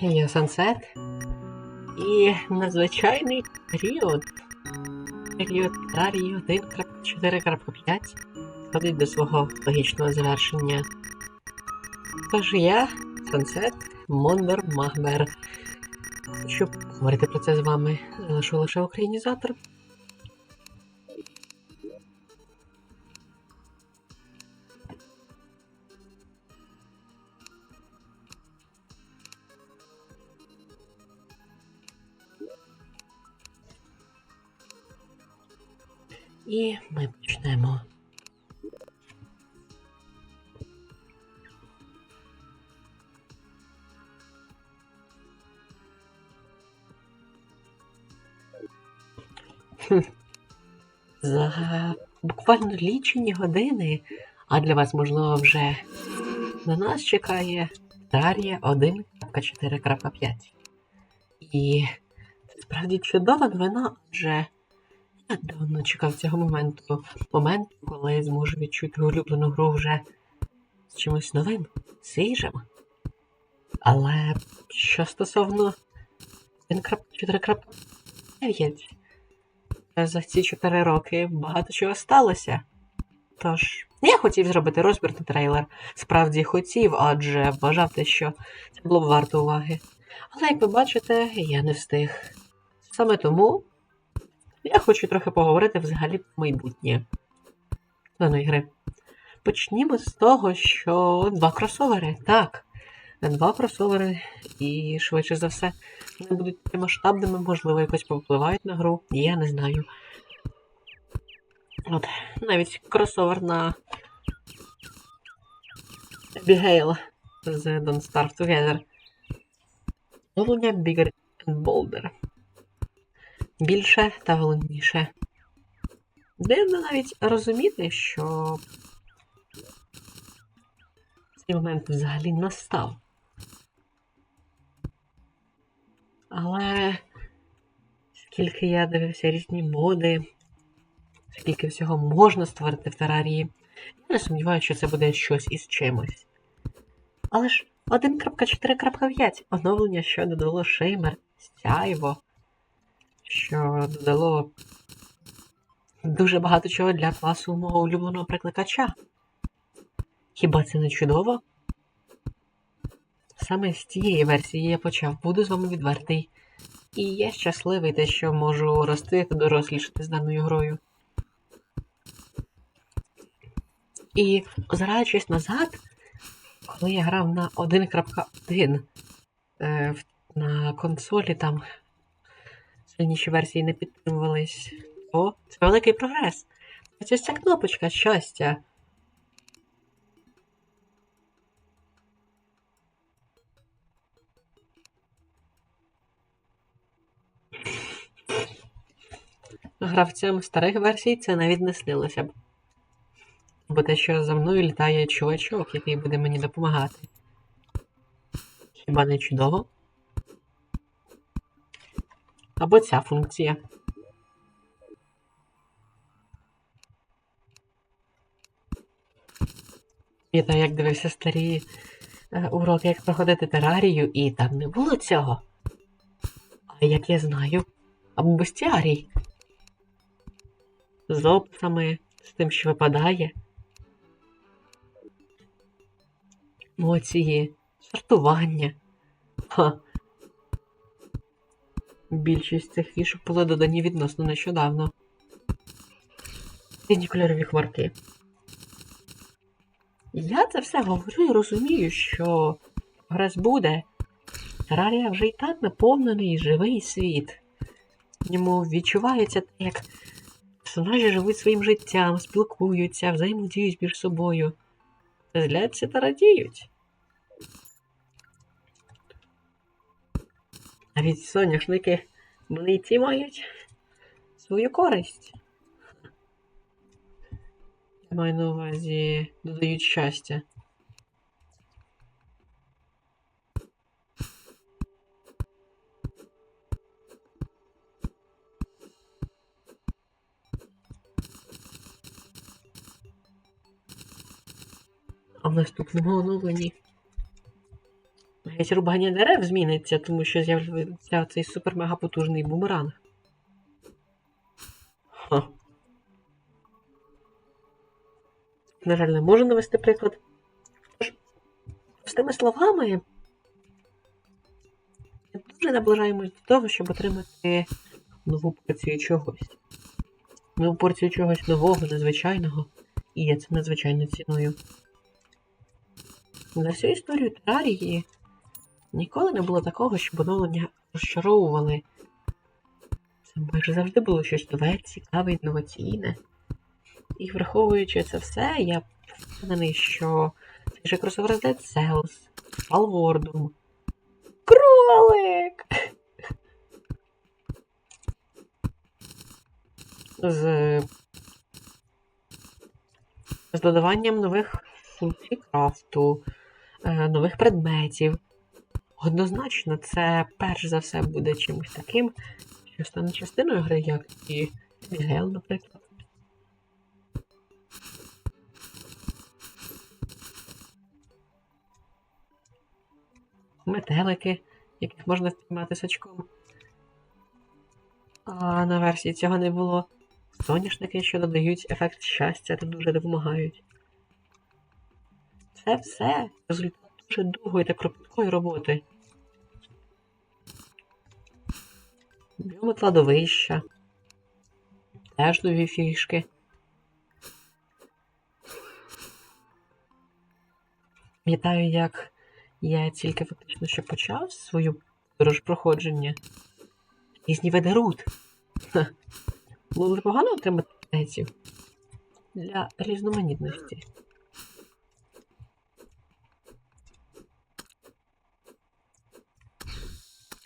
є сансет і надзвичайний період. Період Тарії 1.4.5 ходить до свого логічного завершення. Тож я, Сансет, Мондор Магбер. Щоб говорити про це з вами, залишу лише українізатор. І ми почнемо. За буквально лічені години, а для вас, можливо, вже на нас чекає Дар'я 1.4.5. І справді чудова новина, адже давно чекав цього моменту. Моменту, коли зможу відчути улюблену гру вже з чимось новим, свіжим. Але що стосовно 1.4.9, за ці 4 роки багато чого сталося. Тож, я хотів зробити розбір на трейлер. Справді хотів, адже вважав те, що це було б варто уваги. Але як ви бачите, я не встиг. Саме тому я хочу трохи поговорити взагалі про майбутнє даної гри. Почнімо з того, що два кросовери. Так, два кросовери, і швидше за все, вони будуть масштабними, можливо, якось повпливають на гру, я не знаю. От, навіть кросовер на Abigail з Don't Starve Together. Мовлення Bigger and Bolder. Більше та головніше. Дивно навіть розуміти, що цей момент взагалі настав. Але скільки я дивився різні моди, скільки всього можна створити в терарії, я не сумніваюся, що це буде щось із чимось. Але ж 1.4.5 оновлення, що додало Шеймер, Сяйво, що додало дуже багато чого для класу мого улюбленого прикликача. Хіба це не чудово? Саме з тієї версії я почав, буду з вами відвертий. І я щасливий те, що можу рости та дорослішати з даною грою. І озираючись назад, коли я грав на 1.1 е, на консолі, там сильніші версії не підтримувались, то це великий прогрес. Ось ця кнопочка щастя. Гравцям старих версій це навіть не снилося б. Бо те, що за мною літає чувачок, який буде мені допомагати. Хіба не чудово? Або ця функція. Я як дивився старі е, уроки, як проходити терарію, і там не було цього. А як я знаю, або бестіарій. З описами, з тим, що випадає. Емоції, сортування. Ха. Більшість цих фішок були додані відносно нещодавно. Різні кольорові хмарки. Я це все говорю і розумію, що прогрес буде. Терарія вже і так наповнений живий світ. В ньому відчувається як персонажі живуть своїм життям, спілкуються, взаємодіють між собою. Зляться та радіють. Навіть соняшники, вони ті мають свою користь. Я маю на увазі додають щастя. А в наступному оновленні Навіть рубання дерев зміниться, тому що з'явиться цей супер-мега-потужний бумеранг. Ха. На жаль, не можу навести приклад. Тож, з тими словами, ми дуже наближаємось до того, щоб отримати нову порцію чогось. Нову порцію чогось нового, незвичайного, і є це надзвичайно ціною. За всю історію Терарії ніколи не було такого, щоб оновлення розчаровували. Це майже завжди було щось нове, цікаве, інноваційне. І враховуючи це все, я впевнений, що цей же кросовер Dead Cells, Palworld, Кролик! З, з додаванням нових функцій крафту, е, нових предметів. Однозначно, це перш за все буде чимось таким, що стане частиною гри, як і Мігел, наприклад. Метелики, яких можна впіймати сачком. А на версії цього не було. Соняшники, що додають ефект щастя та дуже допомагають. Це все результат дуже довгої та кропіткої роботи. Біоми кладовища. Теж нові фішки. Пам'ятаю, як я тільки фактично ще почав свою подорож проходження. Різні види рут. Було дуже погано отримати птеців для різноманітності.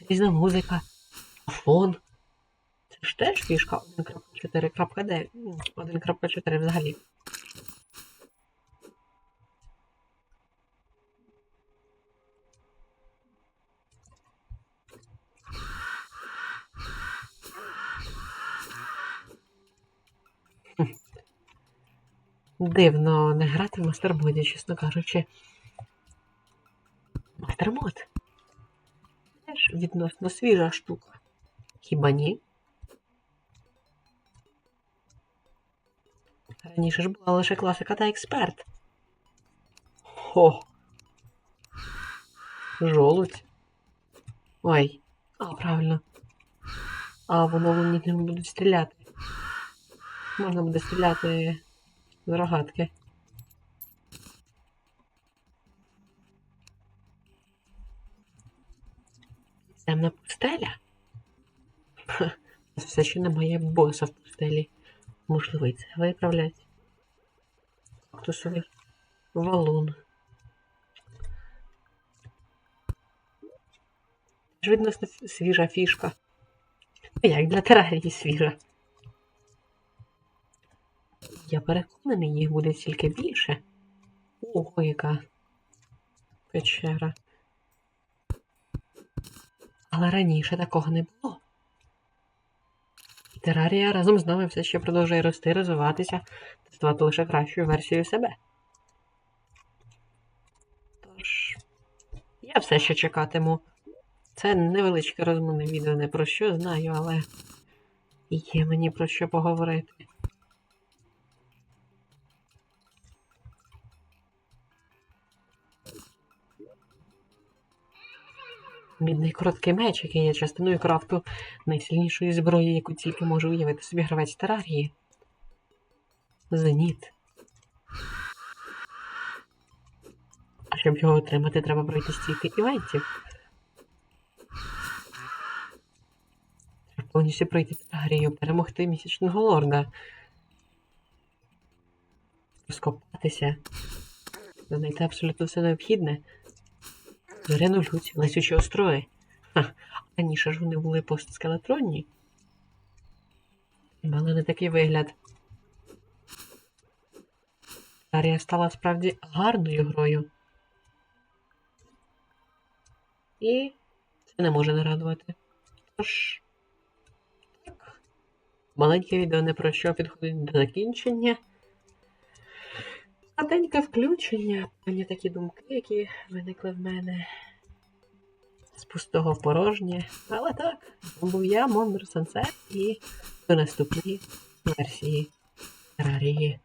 Різна музика, фон. Це ж теж фішка 1.4.9. 1.4 взагалі. Дивно не грати в мастермоді, чесно кажучи. Мастермод. Теж відносно свіжа штука. Хіба ні? Раніше ж була лише класика та експерт. Хо. Жолудь. Ой. А, правильно. А воно вони не будуть стріляти. Можна буде стріляти з рогатки. Темна пустеля? Все ще немає боса в пустелі. Можливо, це виправлять. Кактусовий валун. Ж відносно свіжа фішка. Як для терарії свіжа. Я переконаний, їх буде тільки більше. Ого, яка печера. Але раніше такого не було. Терарія разом з нами все ще продовжує рости, розвиватися та ставати лише кращою версією себе. Тож, я все ще чекатиму. Це невеличке розмовне відео не про що знаю, але є мені про що поговорити. Мідний короткий меч, який є частиною крафту найсильнішої зброї, яку тільки може уявити собі гравець терарії. Зеніт. А щоб його отримати, треба пройти стільки івентів. Щоб повністю пройти терарію, перемогти місячного лорда. Розкопатися. Знайти абсолютно все необхідне. Зоряну лють, лисючі острої. Ха, раніше ж вони були постскелетронні. Мали не такий вигляд. Арія стала справді гарною грою. І це не може не радувати. Тож. Так. Маленьке відео не про що підходить до закінчення. Маленьке включення, мені такі думки, які виникли в мене. з пустого в порожнє. Але так, був я, Мондр Сансет і до наступної версії Терарії.